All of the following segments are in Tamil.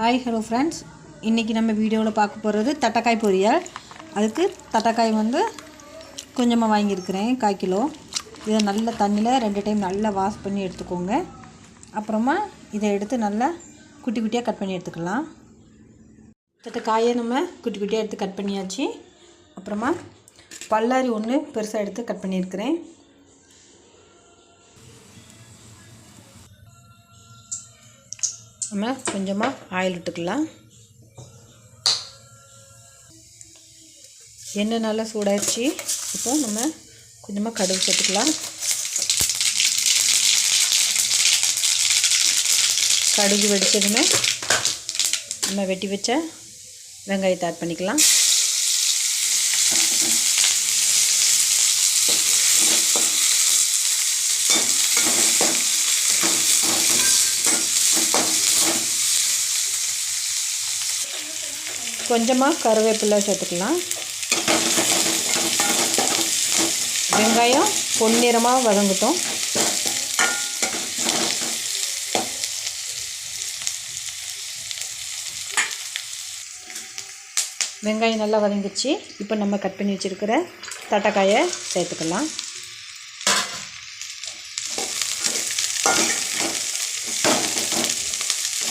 ஹாய் ஹலோ ஃப்ரெண்ட்ஸ் இன்றைக்கி நம்ம வீடியோவில் பார்க்க போகிறது தட்டைக்காய் பொரியல். அதுக்கு தட்டக்காய் வந்து கொஞ்சமாக வாங்கியிருக்கிறேன் கால் கிலோ. இதை நல்ல தண்ணியில் ரெண்டு டைம் நல்லா வாஷ் பண்ணி எடுத்துக்கோங்க. அப்புறமா இதை எடுத்து நல்லா குட்டி குட்டியாக கட் பண்ணி எடுத்துக்கலாம். தட்டக்காயை நம்ம குட்டி குட்டியாக எடுத்து கட் பண்ணியாச்சு. அப்புறமா பல்லாரி ஒன்று பெருசாக எடுத்து கட் பண்ணியிருக்கிறேன். நம்ம கொஞ்சமாக ஆயில் விட்டுக்கலாம். எண்ணெய் நல்லா சூடாச்சு இப்போ நம்ம கொஞ்சமாக கடுகு சேர்த்துக்கலாம். கடுகு வெடித்ததுமே நம்ம வெட்டி வச்ச வெங்காயத்தை ஆட் பண்ணிக்கலாம். கொஞ்சமாக கருவேப்பிலை சேர்த்துக்கலாம். வெங்காயம் பொன்னிறமாக வதங்கட்டும். வெங்காயம் நல்லா வதங்கிச்சு இப்போ நம்ம கட் பண்ணி வச்சுருக்கிற தட்டைக்காயை சேர்த்துக்கலாம்.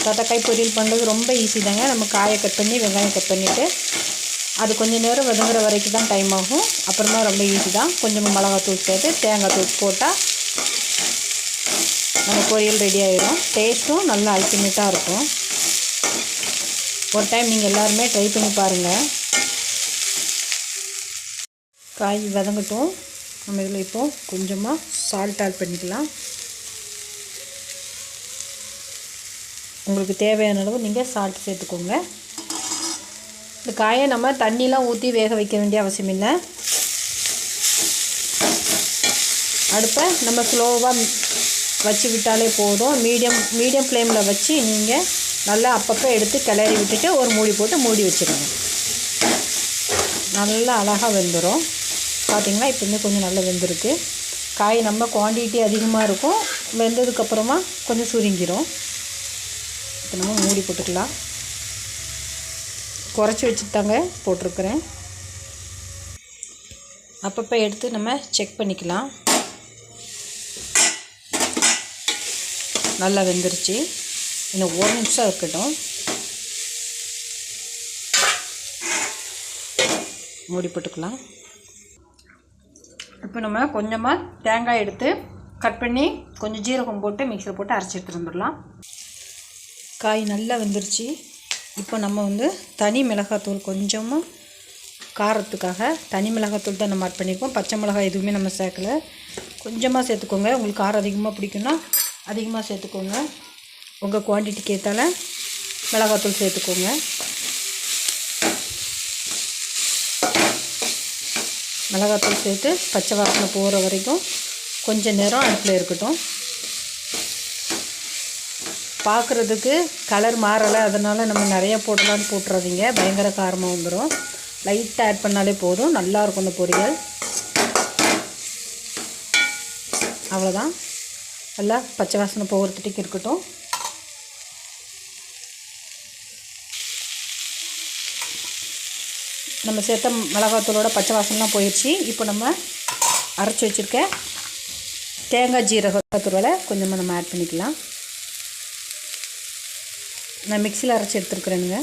தட்டைக்காய் பொரியல் பண்ணுறது ரொம்ப ஈஸி தாங்க. நம்ம காயை கட் பண்ணி வெங்காயம் கட் பண்ணிவிட்டு அது கொஞ்சம் நேரம் வதங்குற வரைக்கும் தான் டைம் ஆகும். அப்புறமா ரொம்ப ஈஸி தான். கொஞ்சமாக மிளகாத்தூள் சேர்த்து தேங்காய் தூள் போட்டால் நம்ம பொரியல் ரெடி ஆகிடும் டேஸ்ட்டும் நல்லா அல்டிமேட்டாக இருக்கும். ஒரு டைம் நீங்கள் எல்லாருமே ட்ரை பண்ணி பாருங்கள் காய் வதங்கட்டும். நம்ம இதில் இப்போது கொஞ்சமாக சால்ட் ஆட் பண்ணிக்கலாம். உங்களுக்கு தேவையான அளவு நீங்கள் சால்ட் சேர்த்துக்கோங்க. இந்த காயை நம்ம தண்ணிலாம் ஊற்றி வேக வைக்க வேண்டிய அவசியம் இல்லை. அடுப்பை நம்ம ஸ்லோவாக வச்சு விட்டாலே போதும். மீடியம் மீடியம் ஃப்ளேமில் வச்சு நீங்கள் நல்லா அப்பப்போ எடுத்து கிளறி விட்டுட்டு ஒரு மூடி போட்டு மூடி வச்சுருங்க நல்லா அழகாக வெந்துடும் பார்த்திங்கன்னா இப்போ இன்னும் கொஞ்சம் நல்லா வெந்திருக்கு. காய் நம்ம குவான்டிட்டி அதிகமாக இருக்கும். வெந்ததுக்கப்புறமா கொஞ்சம் சுருங்கிடும் இப்போ நம்ம மூடி போட்டுக்கலாம். குறைச்சி வச்சுட்டாங்க போட்டிருக்கிறேன். அப்பப்போ எடுத்து நம்ம செக் பண்ணிக்கலாம். நல்லா வெந்துருச்சு. இன்னும் ஒரு நிமிஷம் இருக்கட்டும். மூடி போட்டுக்கலாம். இப்போ நம்ம கொஞ்சமாக தேங்காய் எடுத்து கட் பண்ணி கொஞ்சம் ஜீரகம் போட்டு மிக்சியில் போட்டு அரைச்சி எடுத்துகிட்டு வந்துடலாம். காய் நல்லா வெந்துருச்சு. இப்போ நம்ம வந்து தனி மிளகாத்தூள் கொஞ்சமாக காரத்துக்காக தனி மிளகாத்தூள் தான் நம்ம ஆட் பண்ணியிருக்கோம் பச்சை மிளகாய் எதுவுமே நம்ம சேர்க்கல. கொஞ்சமாக சேர்த்துக்கோங்க. உங்களுக்கு காரம் அதிகமாக பிடிக்குன்னா அதிகமாக சேர்த்துக்கோங்க. உங்கள் குவான்டிட்டிக்கு ஏற்றால மிளகாத்தூள் சேர்த்துக்கோங்க. மிளகாத்தூள் சேர்த்து பச்சை வாசனை போகிற வரைக்கும் கொஞ்சம் நேரம் அடுப்பில் இருக்கட்டும். பார்க்குறதுக்கு கலர் மாறலை அதனால் நம்ம நிறைய போடலான்னு போட்டுறாதீங்க. பயங்கர காரமாக வந்துடும் லைட்டாக ஆட் பண்ணாலே போதும். நல்லாயிருக்கும் இந்த பொரியல். அவ்வளோதான் நல்லா பச்சை வாசனை போகிறதுக்கு இருக்கட்டும். நம்ம சேர்த்த மிளகாத்தூளோட பச்சை வாசனைலாம் போயிடுச்சு இப்போ நம்ம அரைச்சி வச்சுருக்க தேங்காய் ஜீரகத்தூளை கொஞ்சமாக நம்ம ஆட் பண்ணிக்கலாம். நான் மிக்சியில் அரைச்சி எடுத்துருக்குறேனுங்க.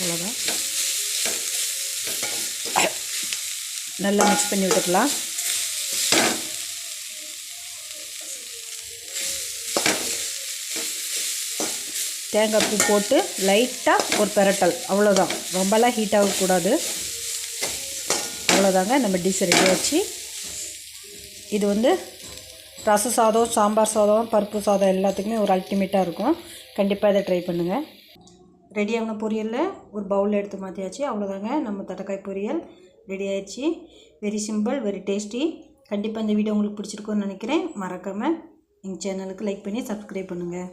அவ்வளோதான். நல்லா மிக்ஸ் பண்ணி விட்டுக்கலாம். தேங்காய் பூ போட்டு லைட்டாக ஒரு பெரட்டல். அவ்வளோதான். ரொம்பலாம் ஹீட் ஆகக்கூடாது. அவ்வளோதாங்க நம்ம டிஷ் ரெடி வச்சு இது வந்து ரச சாதம் சாம்பார் சாதம் பருப்பு சாதம் எல்லாத்துக்குமே ஒரு அல்டிமேட்டாக இருக்கும். கண்டிப்பாக இதை ட்ரை பண்ணுங்கள் ரெடியான பொரியலில் ஒரு பவுலில் எடுத்து மாற்றியாச்சு அவ்வளோதாங்க நம்ம தட்டைக்காய் பொரியல் ரெடி ஆயிடுச்சு. வெரி சிம்பிள் வெரி டேஸ்டி கண்டிப்பாக இந்த வீடியோ உங்களுக்கு பிடிச்சிருக்குன்னு நினைக்கிறேன். மறக்காமல் எங்கள் சேனலுக்கு லைக் பண்ணி சப்ஸ்கிரைப் பண்ணுங்கள்